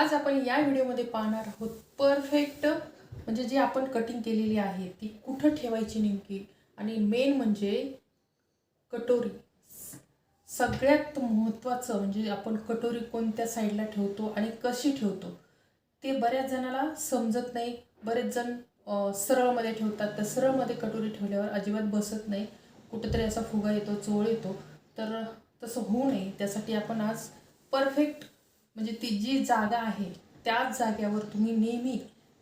आज आपण या व्हिडिओमध्ये पाहणार आहोत परफेक्ट म्हणजे जी आपण कटिंग केलेली आहे ती कुठं ठेवायची नेमकी? आणि मेन म्हणजे कटोरी. सगळ्यात महत्त्वाचं म्हणजे आपण कटोरी कोणत्या साईडला ठेवतो आणि कशी ठेवतो ते बऱ्याच जणाला समजत नाही. बरेच जण सरळमध्ये ठेवतात. तर सरळमध्ये कटोरी ठेवल्यावर अजिबात बसत नाही. कुठंतरी असा फुगा येतो चोळ येतो. तर तसं होऊ नये. त्यासाठी आपण आज परफेक्ट म्हणजे ती जी जागा आहे त्याच जागेवर तुम्ही नेहमी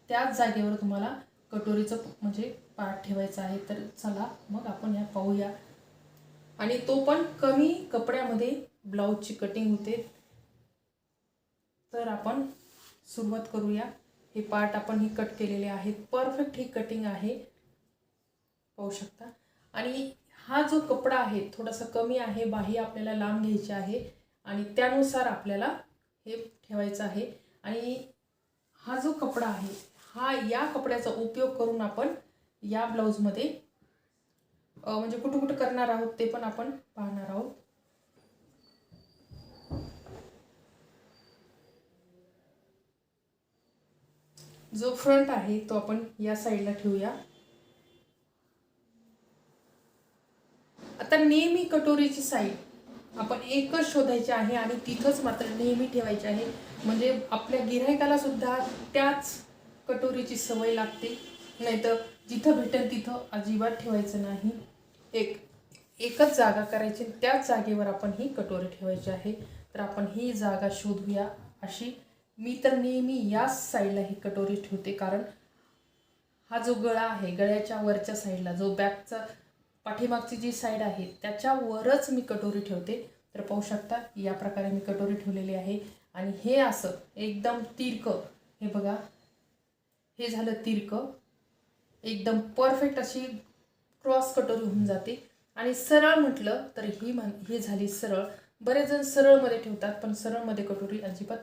त्याच जागेवर तुम्हाला कटोरीचं म्हणजे पाठ ठेवायचं आहे. तर चला मग आपण या पाहूया. आणि तो पण कमी कपड्यामध्ये ब्लाऊजची कटिंग होते. तर आपण सुरुवात करूया. हे पार्ट आपण ही कट केलेले आहेत. परफेक्ट ही कटिंग आहे. पाहू शकता. आणि हा जो कपडा आहे थोडासा कमी आहे बाही आपल्याला लांब घ्यायची आहे. आणि त्यानुसार आपल्याला हे ठेवायचं आहे. आणि हा जो कपडा आहे हा या कपड्याचा उपयोग करून आपण या ब्लाऊजमध्ये म्हणजे कुठं कुठं करणार आहोत ते पण आपण पाहणार आहोत. जो फ्रंट आहे तो आपण या साईडला ठेवूया. आता नेहमी कटोरीची साईड आपण एकच शोधायची आहे आणि तिथंच मात्र नेहमी ठेवायची आहे. म्हणजे आपल्या गिरायकाला सुद्धा त्याच कटोरीची सवय लागते. नाहीतर जिथं भेटेल तिथं अजिबात ठेवायचं नाही. एक एकच जागा करायची त्याच जागेवर आपण ही कटोरी ठेवायची आहे. तर आपण ही जागा शोधूया अशी. मी तर नेहमी याच साईडला ही कटोरी ठेवते. कारण हा जो गळा आहे गळ्याच्या वरच्या साईडला जो बॅकचा पाठीमागची जी साईड आहे त्याच्यावरच मी कटोरी ठेवते. तर पाहू शकता या प्रकारे मी कटोरी ठेवलेली आहे. आणि हे असं एकदम तिरक. हे बघा हे झालं तिरक. एकदम परफेक्ट अशी क्रॉस कटोरी होऊन जाते. आणि सरळ म्हटलं तर ही म्हण ही झाली सरळ. बरेच जण सरळमध्ये ठेवतात पण सरळमध्ये कटोरी अजिबात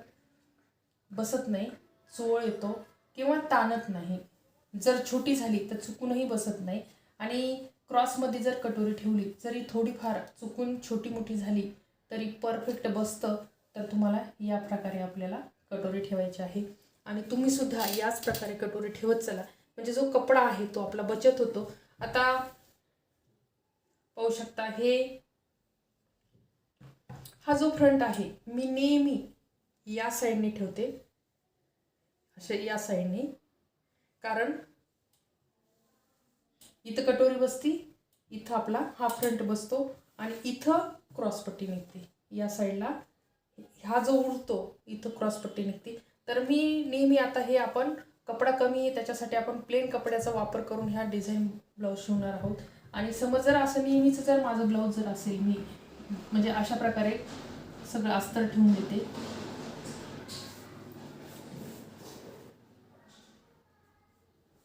बसत नाही. चोळ येतो किंवा ताणत नाही. जर छोटी झाली तर चुकूनही बसत नाही. आणि क्रॉसमध्ये जर कटोरी ठेवली जरी थोडीफार चुकून छोटी मोठी झाली तरी परफेक्ट बसतं तर तुम्हाला या प्रकारे आपल्याला कटोरी ठेवायची आहे. आणि तुम्ही सुद्धा याच प्रकारे कटोरी ठेवत चला. म्हणजे जो कपडा आहे तो आपला बचत होतो. आता पाहू शकता हे हा जो फ्रंट आहे मी नेहमी या साईडने ठेवते. असे या साईडने. कारण इथं कटोरी बसती इथं आपला हा फ्रंट बसतो आणि इथं क्रॉसपट्टी निघते. या साईडला हा जो उडतो इथं क्रॉसपट्टी निघते. तर मी नेहमी आता हे आपण कपडा कमी आहे त्याच्यासाठी आपण प्लेन कपड्याचा वापर करून ह्या डिझाईन ब्लाऊज शिवणार आहोत. आणि समज जर असं नेहमीचं जर माझं ब्लाऊज जर असेल मी म्हणजे अशा प्रकारे सगळं अस्तर ठेवून देते.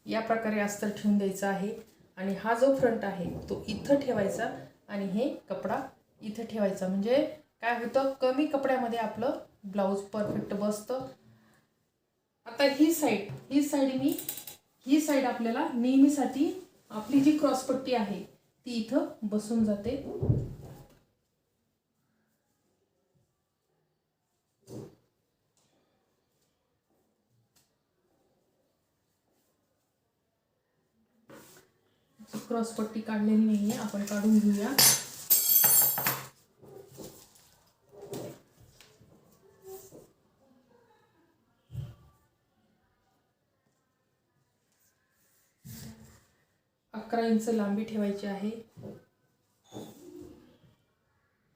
या प्रकारे अस्तर ठेवून द्यायचं आहे. आणि हा जो फ्रंट आहे तो इथं ठेवायचा आणि हे कपडा इथं ठेवायचा. म्हणजे काय होतं कमी कपड्यामध्ये आपलं ब्लाऊज परफेक्ट बसतं. आता ही साईड ही साईड मी ही साईड आपल्याला नेहमीसाठी आपली जी क्रॉसपट्टी आहे ती इथं बसून जाते. क्रॉसपट्टी काढलेली नाहीये आपण काढून घेऊया. अकरा इंच लांबी ठेवायची आहे.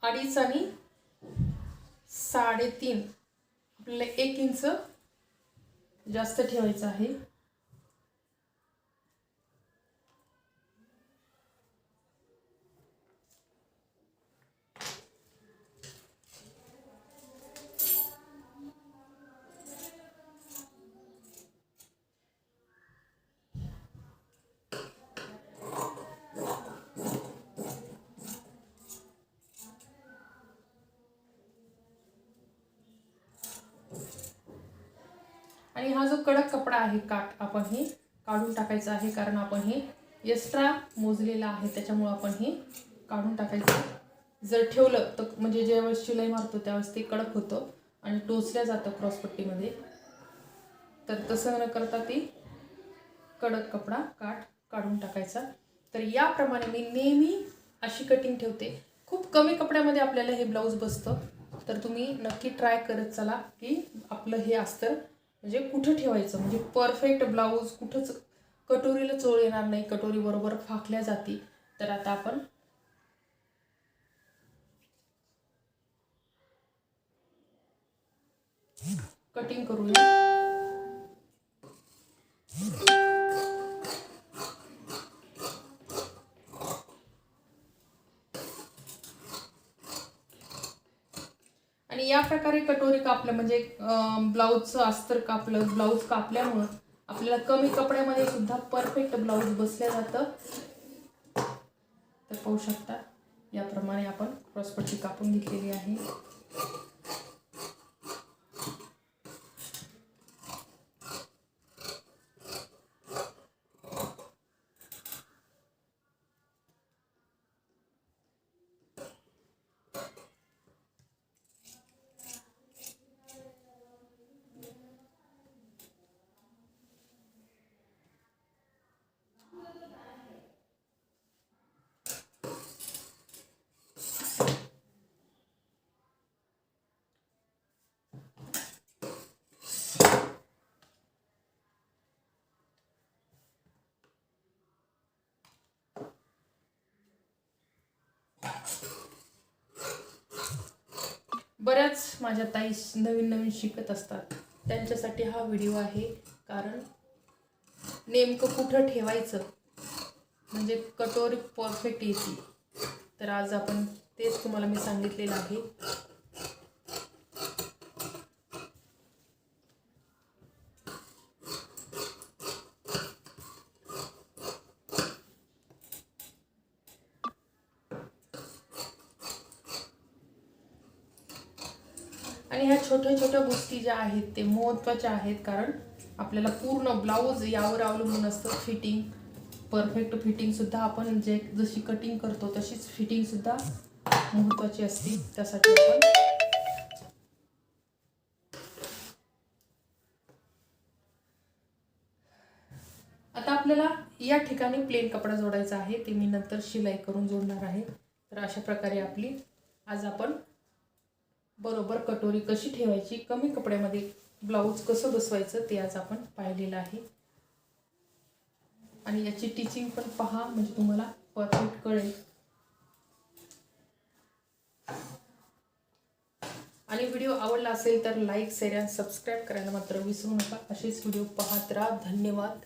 अडीच आणि साडेतीन आपल्याला एक इंच जास्त ठेवायचं आहे. आणि हा जो कडक कपडा आहे काट आपण हे काढून टाकायचं आहे कारण आपण हे एक्स्ट्रा मोजलेला आहे त्याच्यामुळं आपण हे काढून टाकायचं. जर ठेवलं तर म्हणजे ज्यावेळेस शिलाई मारतो त्यावेळेस ते कडक होतं आणि टोचल्या जातं क्रॉसपट्टीमध्ये तर तसं न करता ती कडक कपडा काठ काढून टाकायचा. तर याप्रमाणे मी नेहमी अशी कटिंग ठेवते. खूप कमी कपड्यामध्ये आपल्याला हे ब्लाऊज बसतं. तर तुम्ही नक्की ट्राय करत चला की आपलं हे असतं म्हणजे कुठं ठेवायचं? म्हणजे परफेक्ट ब्लाऊज कुठंच कटोरीला चोळ येणार नाही कटोरी बरोबर फाकल्या जाती. तर आता आपण कटिंग करूया. आणि या प्रकारे कटोरी कापलं म्हणजे ब्लाऊजचं अस्तर कापलं ब्लाऊज कापल्यामुळं आपल्याला कमी कपड्यामध्ये सुद्धा परफेक्ट ब्लाऊज बसल्या जातं. तर पाहू शकता याप्रमाणे आपण क्रॉसपट्टी कापून घेतलेली आहे. बऱ्याच माझ्या ताई नवीन नवीन शिकत असतात. त्यांच्यासाठी हा व्हिडिओ आहे. कारण नेमकं कुठं ठेवायचं? म्हणजे कटोरी परफेक्ट येते. तर आज आपण तेच तुम्हाला मी सांगितलेलं आहे. आणि ह्या छोट्या छोट्या गोष्टी ज्या आहेत ते महत्त्वाच्या आहेत. कारण आपल्याला पूर्ण ब्लाऊज यावर अवलंबून असतं. फिटिंग परफेक्ट फिटिंगसुद्धा आपण जे जशी कटिंग करतो तशीच फिटिंगसुद्धा महत्त्वाची असते. त्यासाठी आपण आता आपल्याला या ठिकाणी प्लेन कपडा जोडायचा आहे. ते मी नंतर शिलाई करून जोडणार आहे. तर अशा प्रकारे आपली आज आपण बरोबर कटोरी कशी ठेवायची कमी कपड्यामध्ये ब्लाऊज कसं बसवायचं ते आज आपण पाहिलेलं आहे. आणि याची टीचिंग पण पहा म्हणजे तुम्हाला परफेक्ट कळेल. आणि व्हिडिओ आवडला असेल तर लाईक शेअर आणि सबस्क्राईब करायला मात्र विसरू नका. असेच व्हिडिओ पाहत राहा. धन्यवाद.